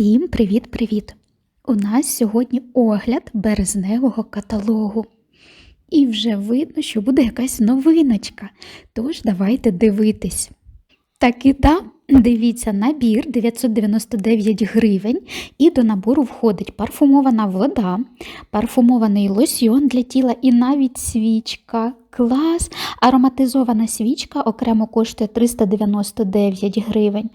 Всім привіт-привіт! У нас сьогодні огляд березневого каталогу. І вже видно, що буде якась новиночка. Тож давайте дивитись. Так і та, дивіться, набір 999 гривень, і до набору входить парфумована вода, парфумований лосьйон для тіла і навіть свічка. Клас! Ароматизована свічка окремо коштує 399 гривень.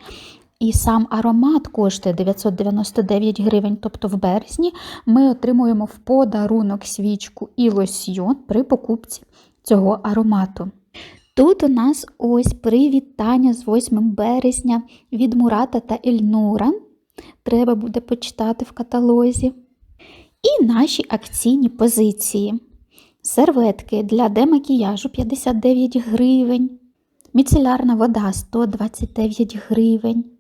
І сам аромат коштує 999 гривень, тобто в березні ми отримуємо в подарунок свічку і лосьйон при покупці цього аромату. Тут у нас ось привітання з 8 березня від Мурата та Ельнура. Треба буде почитати в каталозі. І наші акційні позиції. Серветки для демакіяжу 59 гривень. Міцелярна вода 129 гривень.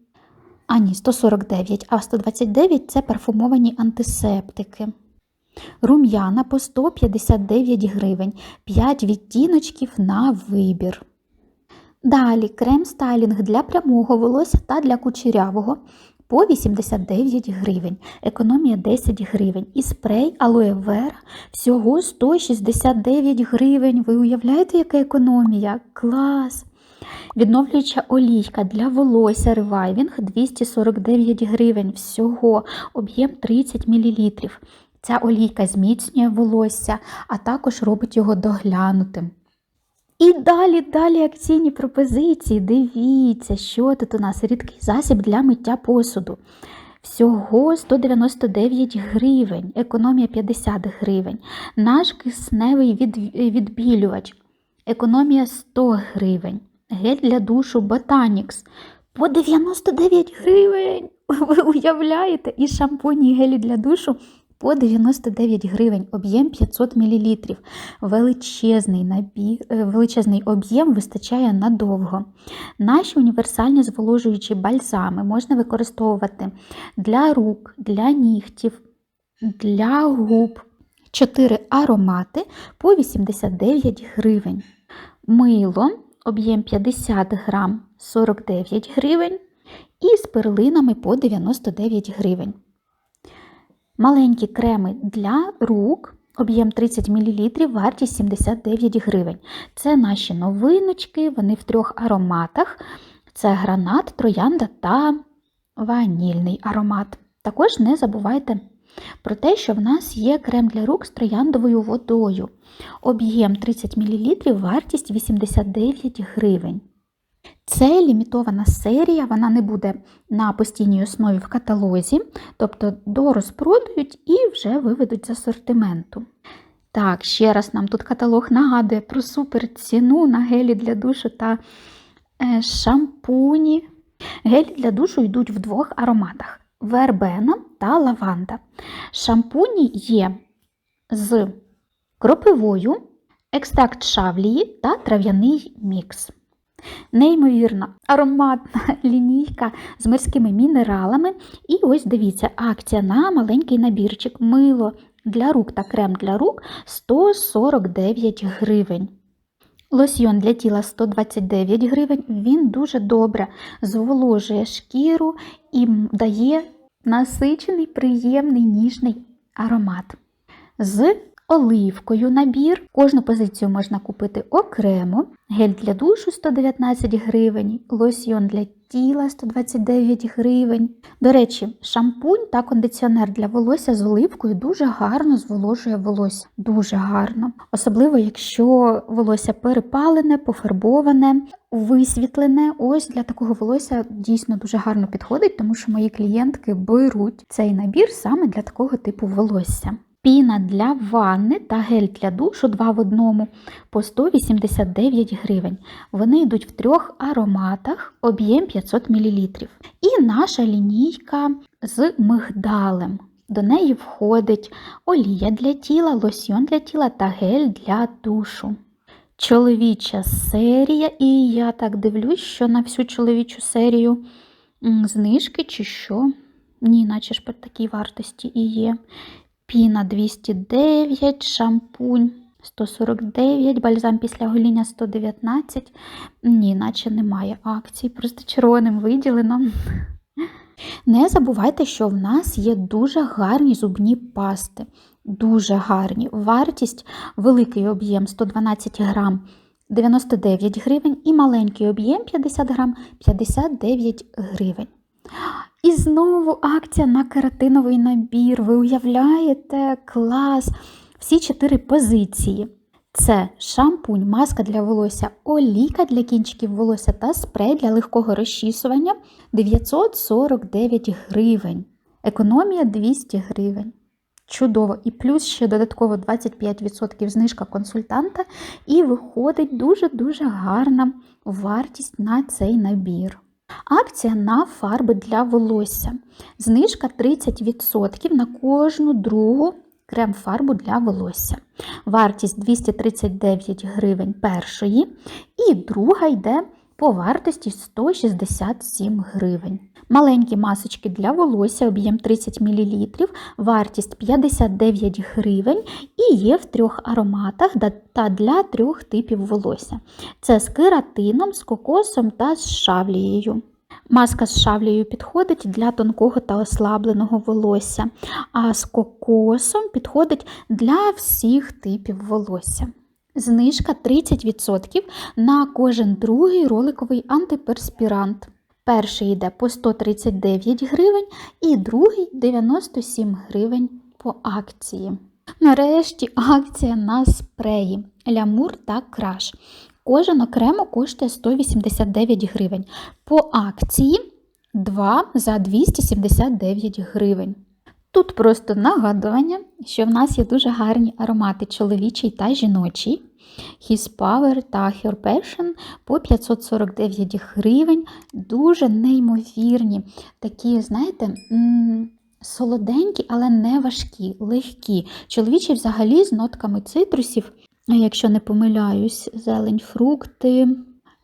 А ні, 149, а 129 це парфумовані антисептики. Рум'яна по 159 гривень, 5 відтіночків на вибір. Далі крем стайлінг для прямого волосся та для кучерявого по 89 гривень, економія 10 гривень. І спрей алоe вера всього 169 гривень. Ви уявляєте, яка економія? Клас! Відновлююча олійка для волосся ревайвінг 249 гривень. Всього об'єм 30 мл. Ця олійка зміцнює волосся, а також робить його доглянутим. І далі, далі акційні пропозиції. Дивіться, що тут у нас рідкий засіб для миття посуду. Всього 199 гривень, економія 50 гривень. Наш кисневий відбілювач, економія 100 гривень. Гель для душу Botanix по 99 гривень. Ви уявляєте? І шампуні і гелі для душу по 99 гривень, об'єм 500 мл. Величезний набір, величезний об'єм вистачає надовго. Наші універсальні зволожуючі бальзами можна використовувати для рук, для нігтів, для губ. 4 аромати по 89 гривень. Мило об'єм 50 грам 49 гривень і з перлинами по 99 гривень. Маленькі креми для рук, об'єм 30 мл, вартість 79 гривень. Це наші новиночки, вони в трьох ароматах: це гранат, троянда та ванільний аромат. Також не забувайте про те, що в нас є крем для рук з трояндовою водою. Об'єм 30 мл, вартість 89 гривень. Це лімітована серія, вона не буде на постійній основі в каталозі, тобто дорозпродають і вже виведуть з асортименту. Так, ще раз нам тут каталог нагадує про суперціну на гелі для душу та е, шампуні. Гелі для душу йдуть в двох ароматах: вербена та лаванда. Шампуні є з кропивою, екстракт шавлії та трав'яний мікс. Неймовірно, ароматна лінійка з морськими мінералами. І ось дивіться, акція на маленький набірчик мило для рук та крем для рук 149 гривень. Лосьйон для тіла 129 гривень, він дуже добре зволожує шкіру і дає насичений, приємний ніжний аромат. З оливкою набір. Кожну позицію можна купити окремо. Гель для душу 119 гривень, лосьйон для тіла 129 гривень. До речі, шампунь та кондиціонер для волосся з оливкою дуже гарно зволожує волосся. Дуже гарно. Особливо, якщо волосся перепалене, пофарбоване, висвітлене. Ось для такого волосся дійсно дуже гарно підходить, тому що мої клієнтки беруть цей набір саме для такого типу волосся. Піна для ванни та гель для душу 2 в одному по 189 гривень. Вони йдуть в трьох ароматах, об'єм 500 мл. І наша лінійка з мигдалем. До неї входить олія для тіла, лосьйон для тіла та гель для душу. Чоловіча серія, і я так дивлюсь, що на всю чоловічу серію знижки чи що. Ні, наче ж при такій вартості і є. Піна 209, шампунь 149, бальзам після гоління 119. Ні, наче немає акцій, просто червоним виділено. Не забувайте, що в нас є дуже гарні зубні пасти. Дуже гарні. Вартість великий об'єм 112 грам 99 гривень і маленький об'єм 50 грам 59 гривень. І знову акція на кератиновий набір. Ви уявляєте клас! Всі чотири позиції. Це шампунь, маска для волосся, олійка для кінчиків волосся та спрей для легкого розчісування 949 гривень. Економія 200 гривень. Чудово! І плюс ще додатково 25% знижка консультанта, і виходить дуже-дуже гарна вартість на цей набір. Акція на фарби для волосся. Знижка 30% на кожну другу крем-фарбу для волосся. Вартість 239 гривень першої, і друга йде по вартості 167 гривень. Маленькі масочки для волосся, об'єм 30 мл, вартість 59 гривень і є в трьох ароматах та для трьох типів волосся. Це з кератином, з кокосом та з шавлією. Маска з шавлею підходить для тонкого та ослабленого волосся, а з кокосом підходить для всіх типів волосся. Знижка 30% на кожен другий роликовий антиперспірант. Перший йде по 139 гривень і другий 97 гривень по акції. Нарешті акція на спреї лямур та краш. Кожен окремо коштує 189 гривень. По акції 2 за 279 гривень. Тут просто нагадування, що в нас є дуже гарні аромати чоловічий та жіночий. His Power та Her Passion по 549 гривень. Дуже неймовірні. Такі, знаєте, солоденькі, але не важкі, легкі. Чоловічі взагалі з нотками цитрусів якщо не помиляюсь, зелень, фрукти.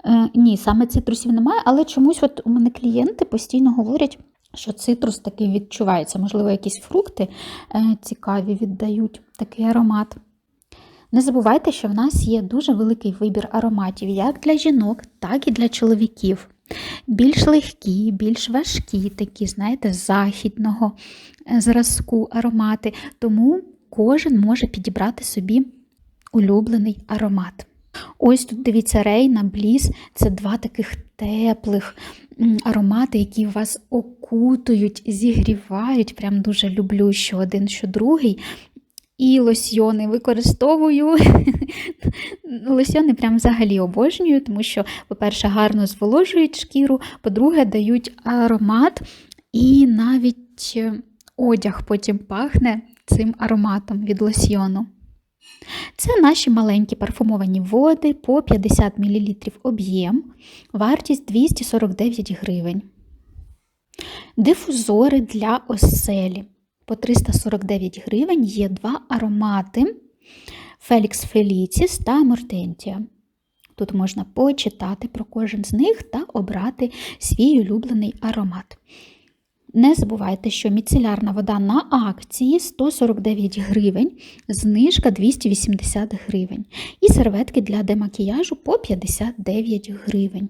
Е, ні, саме цитрусів немає, але чомусь от у мене клієнти постійно говорять, що цитрус такий відчувається. Можливо, якісь фрукти е, цікаві віддають такий аромат. Не забувайте, що в нас є дуже великий вибір ароматів як для жінок, так і для чоловіків. Більш легкі, більш важкі, такі, знаєте, західного е, зразку аромати. Тому кожен може підібрати собі улюблений аромат. Ось тут дивіться, Рейна, Бліс це два таких теплих аромати, які вас окутують, зігрівають. Прям дуже люблю що один, що другий. І лосьйони використовую. Лосьйони прям взагалі обожнюю, тому що, по-перше, гарно зволожують шкіру, по-друге, дають аромат, і навіть е, одяг потім пахне цим ароматом від лосьйону. Це наші маленькі парфумовані води по 50 мл об'єм, вартість 249 гривень. Дифузори для оселі. По 349 гривень є два аромати Felix Felicis та Мортентія. Тут можна почитати про кожен з них та обрати свій улюблений аромат. Не забувайте, що міцелярна вода на акції 149 гривень, знижка 280 гривень. І серветки для демакіяжу по 59 гривень.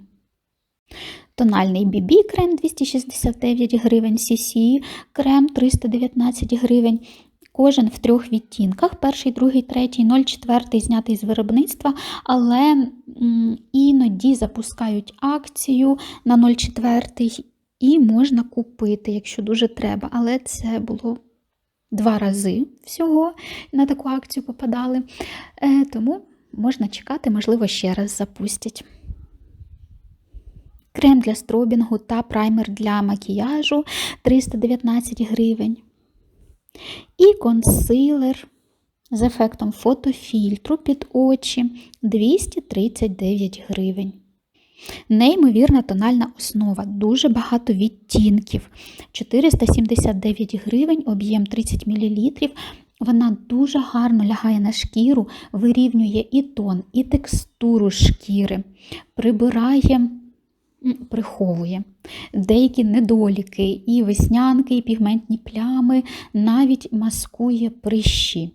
Тональний BB крем 269 гривень, CC крем 319 гривень. Кожен в трьох відтінках: перший, другий, третій, 0,4 знятий з виробництва, але іноді запускають акцію на 0,4 і можна купити, якщо дуже треба. Але це було два рази всього на таку акцію попадали. Е, тому можна чекати, можливо, ще раз запустять. Крем для стробінгу та праймер для макіяжу 319 гривень. І консилер з ефектом фотофільтру під очі 239 гривень. Неймовірна тональна основа, дуже багато відтінків. 479 гривень, об'єм 30 мл. Вона дуже гарно лягає на шкіру, вирівнює і тон, і текстуру шкіри, прибирає, приховує деякі недоліки, і веснянки, і пігментні плями, навіть маскує прищі.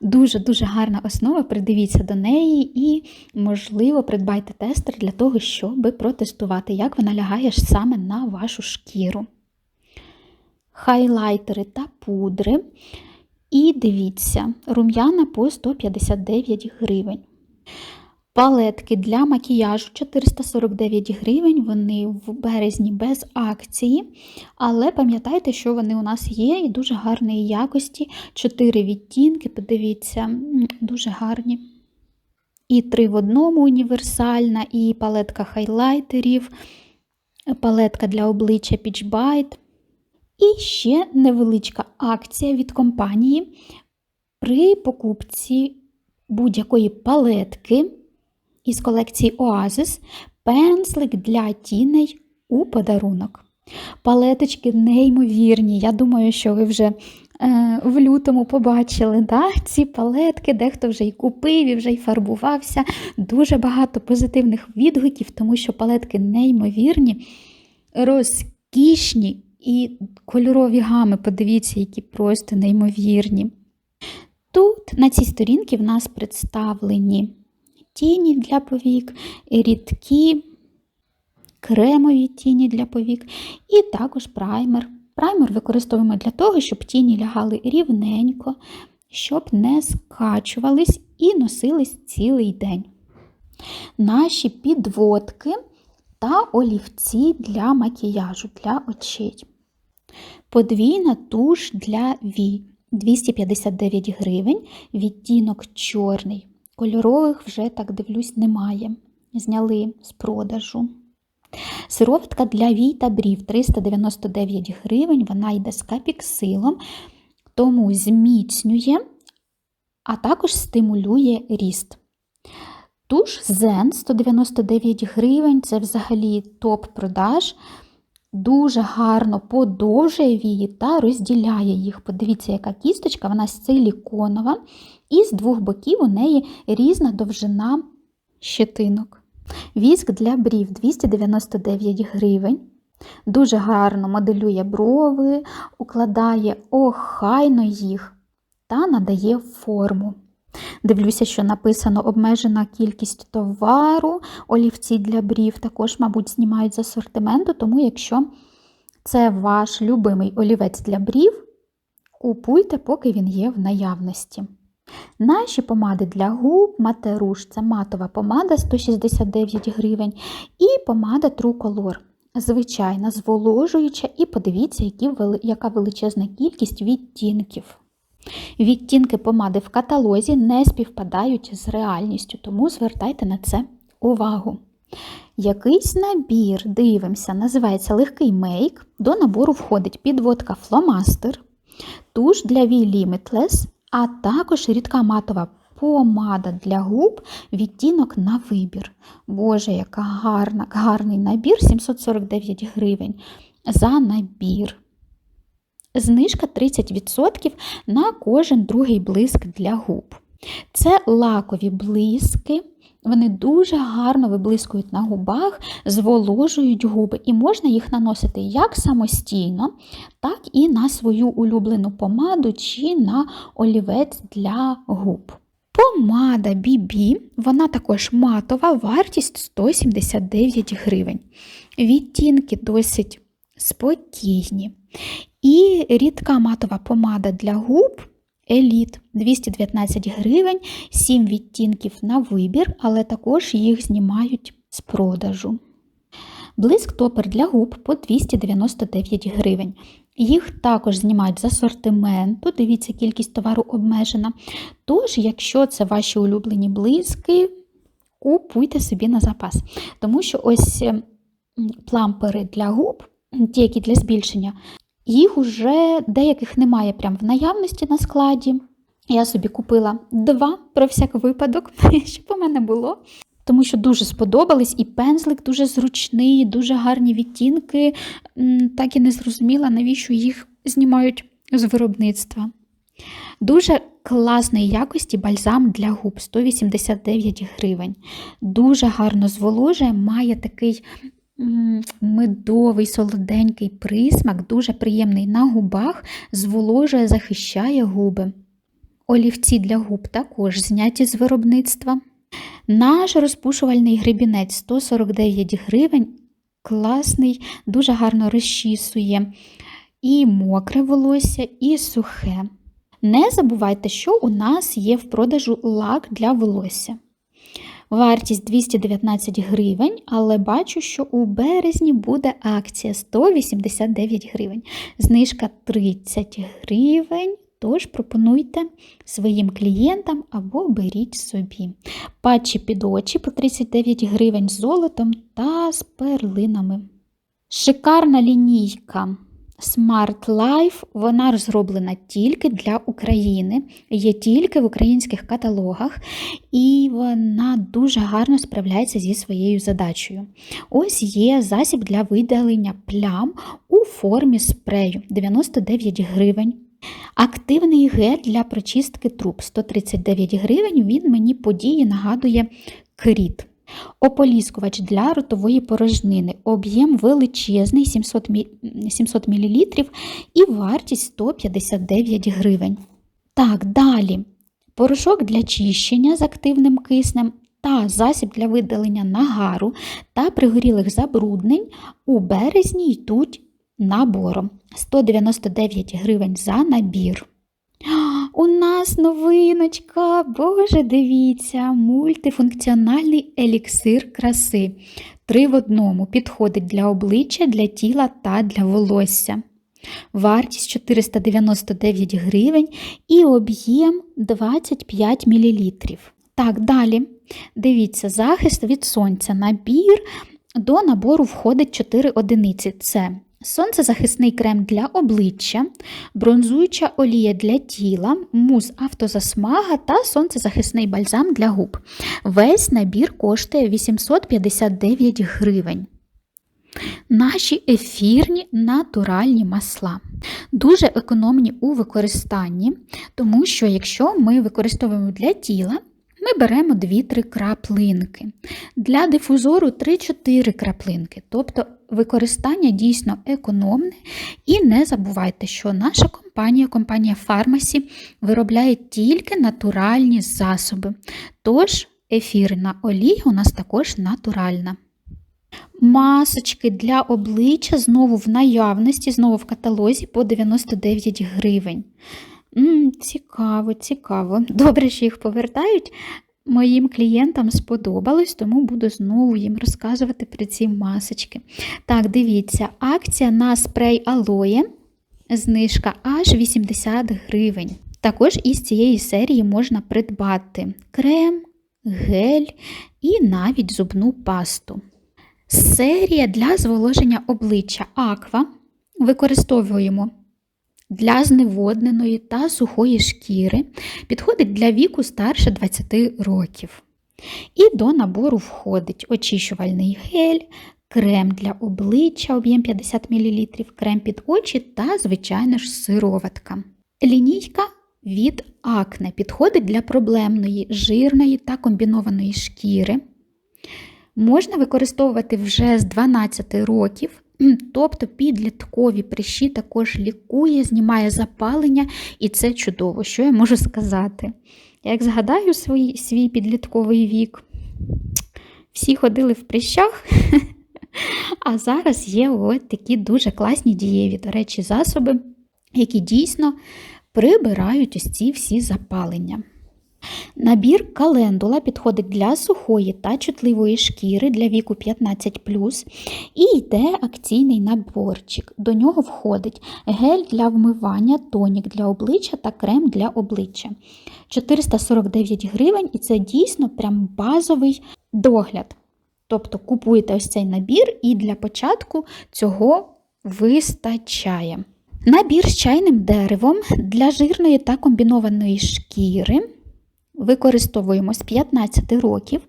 Дуже-дуже гарна основа, придивіться до неї і, можливо, придбайте тестер для того, щоб протестувати, як вона лягає саме на вашу шкіру. хайлайтери та пудри. І дивіться, рум'яна по 159 гривень. Палетки для макіяжу 449 гривень, вони в березні без акції. Але пам'ятайте, що вони у нас є і дуже гарної якості. 4 відтінки, подивіться, дуже гарні. І три в одному універсальна, і палетка хайлайтерів, палетка для обличчя Peach. І ще невеличка акція від компанії при покупці будь-якої палетки із колекції Oasis пензлик для тіней у подарунок. Палеточки неймовірні. Я думаю, що ви вже е, в лютому побачили да? ці палетки, дехто вже й купив, і вже й фарбувався. Дуже багато позитивних відгуків, тому що палетки неймовірні, розкішні і кольорові гами, подивіться, які просто неймовірні. Тут на цій сторінці в нас представлені тіні для повік, рідкі, кремові тіні для повік, і також праймер. Праймер використовуємо для того, щоб тіні лягали рівненько, щоб не скачувались і носились цілий день. Наші підводки та олівці для макіяжу, для очей. Подвійна туш для вій 259 гривень, відтінок чорний. Кольорових вже, так дивлюсь, немає. Зняли з продажу. Сироватка для вій та брів 399 гривень, вона йде з капіксилом, тому зміцнює, а також стимулює ріст. Туш Zen 199 гривень це взагалі топ-продаж. Дуже гарно подовжує вії та розділяє їх. Подивіться, яка кісточка, вона силіконова, і з двох боків у неї різна довжина щетинок. Віск для брів 299 гривень. Дуже гарно моделює брови, укладає охайно їх та надає форму. Дивлюся, що написано обмежена кількість товару, олівці для брів також, мабуть, знімають з асортименту, тому якщо це ваш любимий олівець для брів, купуйте, поки він є в наявності. Наші помади для губ, матеруш це матова помада 169 гривень, і помада True Color. Звичайна, зволожуюча, і подивіться, яка величезна кількість відтінків. Відтінки помади в каталозі не співпадають з реальністю, тому звертайте на це увагу. Якийсь набір, дивимося, називається легкий мейк. До набору входить підводка фломастер, туш для V Limitless, а також рідка матова помада для губ, відтінок на вибір. Боже, яка гарна, гарний набір 749 гривень за набір. Знижка 30% на кожен другий блиск для губ. Це лакові блиски, вони дуже гарно виблискують на губах, зволожують губи, і можна їх наносити як самостійно, так і на свою улюблену помаду чи на олівець для губ. Помада BB, вона також матова, вартість 179 гривень. Відтінки досить спокійні. І рідка матова помада для губ Еліт 219 гривень, 7 відтінків на вибір, але також їх знімають з продажу. Блиск топер для губ по 299 гривень. Їх також знімають з асортименту, дивіться, кількість товару обмежена. Тож, якщо це ваші улюблені блиски, купуйте собі на запас. Тому що ось плампери для губ, ті, які для збільшення, їх уже деяких немає прямо в наявності на складі. Я собі купила два про всяк випадок, щоб у мене було. Тому що дуже сподобались, і пензлик дуже зручний, дуже гарні відтінки. Так і не зрозуміла, навіщо їх знімають з виробництва. Дуже класної якості бальзам для губ 189 гривень. Дуже гарно зволожує, має такий медовий солоденький присмак, дуже приємний на губах, зволожує, захищає губи. Олівці для губ також зняті з виробництва. Наш розпушувальний гребінець 149 гривень, класний, дуже гарно розчісує і мокре волосся, і сухе. Не забувайте, що у нас є в продажу лак для волосся. Вартість 219 гривень, але бачу, що у березні буде акція 189 гривень. Знижка 30 гривень. Тож пропонуйте своїм клієнтам або беріть собі. Патчі під очі по 39 гривень з золотом та з перлинами. Шикарна лінійка Smart Life, вона розроблена тільки для України, є тільки в українських каталогах, і вона дуже гарно справляється зі своєю задачею. Ось є засіб для видалення плям у формі спрею 99 гривень. Активний гель для прочистки труб 139 гривень. Він мені події нагадує кріт. Ополіскувач для ротової порожнини. Об'єм величезний 700 700 мл і вартість 159 гривень. Так, далі. Порошок для чищення з активним киснем та засіб для видалення нагару та пригорілих забруднень у березні йдуть набором 199 гривень за набір. У нас новиночка, боже, дивіться, мультифункціональний еліксир краси. Три в одному підходить для обличчя, для тіла та для волосся. Вартість 499 гривень і об'єм 25 мл. Так, далі. Дивіться, захист від сонця. Набір до набору входить 4 одиниці. Це Сонцезахисний крем для обличчя, бронзуюча олія для тіла, мус автозасмага та сонцезахисний бальзам для губ. Весь набір коштує 859 гривень. Наші ефірні натуральні масла. Дуже економні у використанні, тому що якщо ми використовуємо для тіла, ми беремо 2-3 краплинки. Для дифузору 3-4 краплинки. Тобто використання дійсно економне. І не забувайте, що наша компанія, компанія Фармасі, виробляє тільки натуральні засоби. Тож, ефірна олія у нас також натуральна. Масочки для обличчя знову в наявності, знову в каталозі по 99 гривень. М, Цікаво, цікаво. Добре, що їх повертають. Моїм клієнтам сподобалось, тому буду знову їм розказувати про ці масочки. Так, дивіться, акція на спрей алоє, знижка аж 80 гривень. Також із цієї серії можна придбати крем, гель і навіть зубну пасту. Серія для зволоження обличчя Аква використовуємо для зневодненої та сухої шкіри, підходить для віку старше 20 років. І до набору входить очищувальний гель, крем для обличчя об'єм 50 мл, крем під очі та, звичайно ж, сироватка. Лінійка від акне підходить для проблемної, жирної та комбінованої шкіри. Можна використовувати вже з 12 років Тобто підліткові прищі також лікує, знімає запалення, і це чудово, що я можу сказати. Як згадаю свій, свій підлітковий вік, всі ходили в прищах, а зараз є ось такі дуже класні дієві, до речі, засоби, які дійсно прибирають ось ці всі запалення. Набір календула підходить для сухої та чутливої шкіри для віку 15 і йде акційний наборчик. До нього входить гель для вмивання, тонік для обличчя та крем для обличчя. 449 гривень, і це дійсно прям базовий догляд. Тобто купуєте ось цей набір, і для початку цього вистачає. Набір з чайним деревом для жирної та комбінованої шкіри використовуємо з 15 років,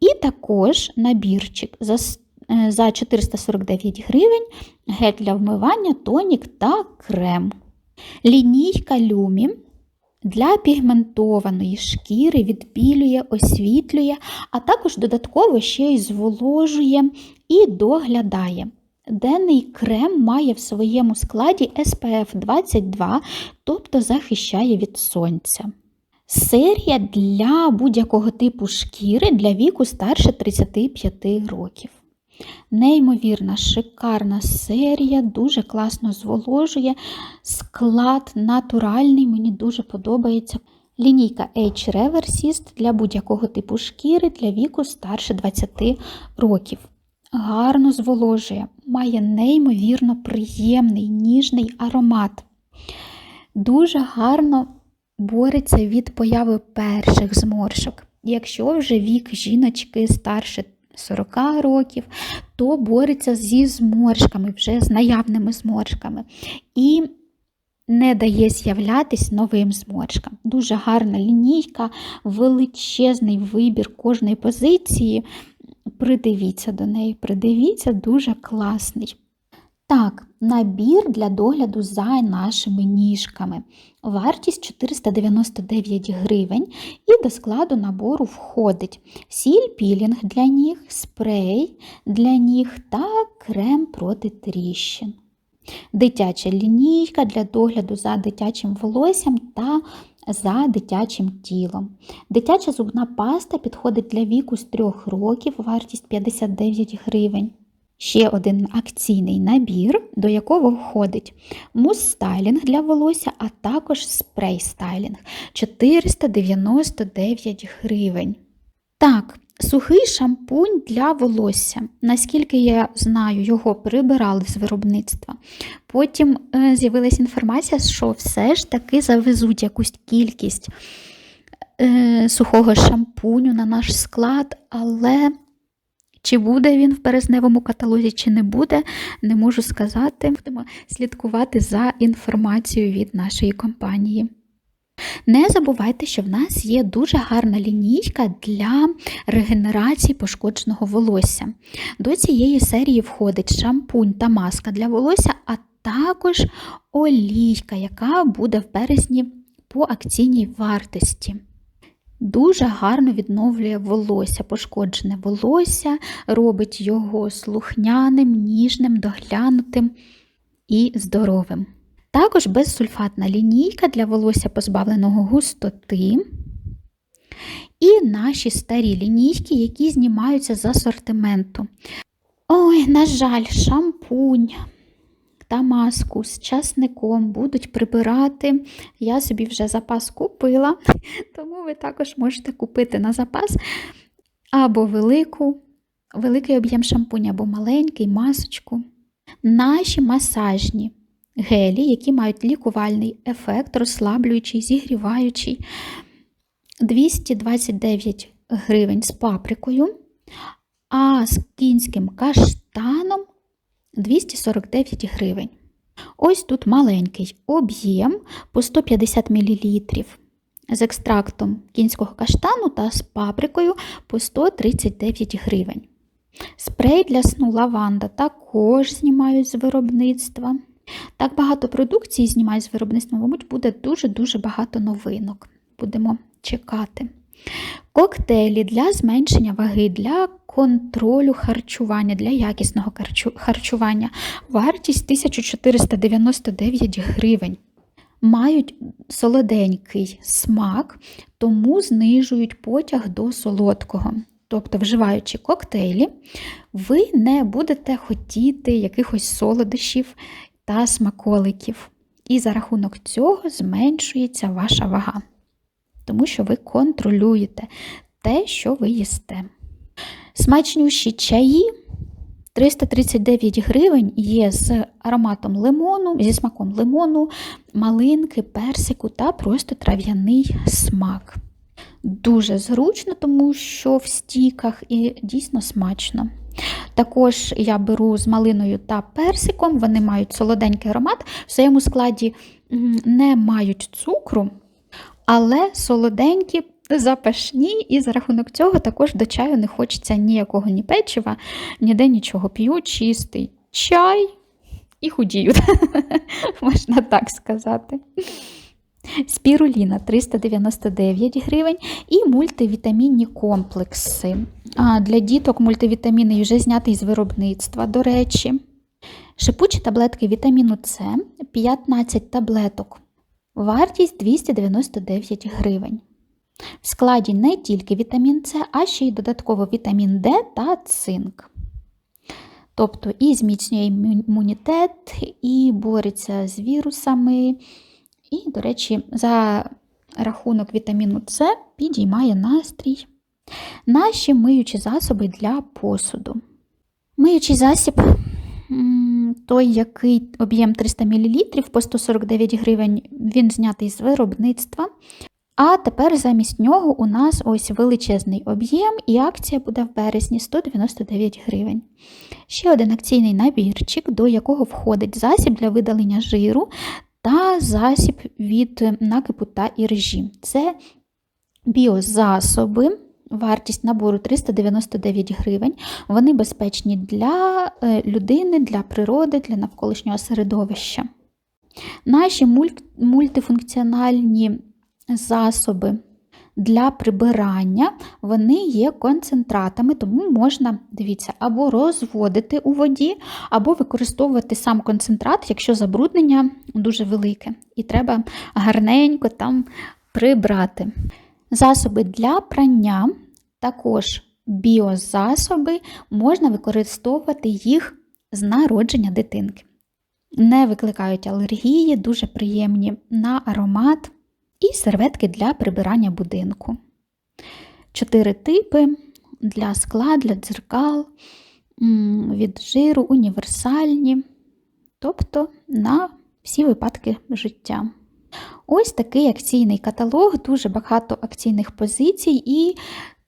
і також набірчик за е, за 449 гривень, гель для вмивання, тонік та крем. Лінійка люмі для пігментованої шкіри відбілює, освітлює, а також додатково ще й зволожує і доглядає. Денний крем має в своєму складі SPF 22, тобто захищає від сонця. Серія для будь-якого типу шкіри для віку старше 35 років. Неймовірна, шикарна серія, дуже класно зволожує. Склад натуральний, мені дуже подобається. Лінійка H Reversist для будь-якого типу шкіри для віку старше 20 років. Гарно зволожує, має неймовірно приємний ніжний аромат. Дуже гарно бореться від появи перших зморшок. Якщо вже вік жіночки старше 40 років, то бореться зі зморшками, вже з наявними зморшками. І не дає з'являтись новим зморшкам. Дуже гарна лінійка, величезний вибір кожної позиції. Придивіться до неї, придивіться, дуже класний. Так, набір для догляду за нашими ніжками. Вартість 499 гривень і до складу набору входить сіль пілінг для ніг, спрей для ніг та крем проти тріщин. Дитяча лінійка для догляду за дитячим волоссям та за дитячим тілом. Дитяча зубна паста підходить для віку з 3 років, вартість 59 гривень. Ще один акційний набір, до якого входить мус-стайлінг для волосся, а також спрей-стайлінг 499 гривень. Так, сухий шампунь для волосся. Наскільки я знаю, його прибирали з виробництва. Потім е, з'явилася інформація, що все ж таки завезуть якусь кількість е, сухого шампуню на наш склад, але. Чи буде він в березневому каталозі, чи не буде, не можу сказати. Будемо слідкувати за інформацією від нашої компанії. Не забувайте, що в нас є дуже гарна лінійка для регенерації пошкодженого волосся. До цієї серії входить шампунь та маска для волосся, а також олійка, яка буде в березні по акційній вартості. Дуже гарно відновлює волосся, пошкоджене волосся, робить його слухняним, ніжним, доглянутим і здоровим. Також безсульфатна лінійка для волосся позбавленого густоти. І наші старі лінійки, які знімаються з асортименту. Ой, на жаль, шампунь та маску з часником будуть прибирати. Я собі вже запас купила, тому ви також можете купити на запас або велику, великий об'єм шампуня, або маленький масочку. Наші масажні гелі, які мають лікувальний ефект, розслаблюючий, зігріваючий 229 гривень з паприкою, а з кінським каштаном 249 гривень. Ось тут маленький об'єм по 150 мл з екстрактом кінського каштану та з паприкою по 139 гривень. Спрей для сну лаванда також знімають з виробництва. Так багато продукції знімають з виробництва, мабуть, буде дуже-дуже багато новинок. Будемо чекати. Коктейлі для зменшення ваги, для контролю харчування, для якісного харчування. Вартість 1499 гривень. Мають солоденький смак, тому знижують потяг до солодкого. Тобто, вживаючи коктейлі, ви не будете хотіти якихось солодощів та смаколиків. І за рахунок цього зменшується ваша вага тому що ви контролюєте те, що ви їсте. Смачнющі чаї 339 гривень є з ароматом лимону, зі смаком лимону, малинки, персику та просто трав'яний смак. Дуже зручно, тому що в стіках і дійсно смачно. Також я беру з малиною та персиком, вони мають солоденький аромат, в своєму складі не мають цукру, але солоденькі, запашні, і за рахунок цього також до чаю не хочеться ніякого ні печива, ніде нічого п'ю, чистий чай і худію, можна так сказати. Спіруліна 399 гривень і мультивітамінні комплекси. Для діток мультивітаміни вже знятий з виробництва, до речі. Шипучі таблетки вітаміну С 15 таблеток Вартість 299 гривень. В складі не тільки вітамін С, а ще й додатково вітамін Д та цинк. Тобто і зміцнює імунітет, і бореться з вірусами. І, до речі, за рахунок вітаміну С підіймає настрій. Наші миючі засоби для посуду. Миючий засіб, той, який об'єм 300 мл по 149 гривень, він знятий з виробництва. А тепер замість нього у нас ось величезний об'єм, і акція буде в березні 199 гривень. Ще один акційний набірчик, до якого входить засіб для видалення жиру та засіб від накипу та іржі. Це біозасоби. Вартість набору 399 гривень. Вони безпечні для е, людини, для природи, для навколишнього середовища. Наші муль- мультифункціональні засоби для прибирання вони є концентратами, тому можна, дивіться, або розводити у воді, або використовувати сам концентрат, якщо забруднення дуже велике, і треба гарненько там прибрати. Засоби для прання, також біозасоби, можна використовувати їх з народження дитинки. Не викликають алергії, дуже приємні на аромат і серветки для прибирання будинку. Чотири типи для скла, для дзеркал, від жиру, універсальні, тобто на всі випадки життя. Ось такий акційний каталог, дуже багато акційних позицій і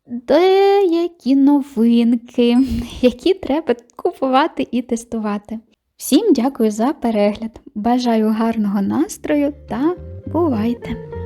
деякі новинки, які треба купувати і тестувати. Всім дякую за перегляд. Бажаю гарного настрою та бувайте!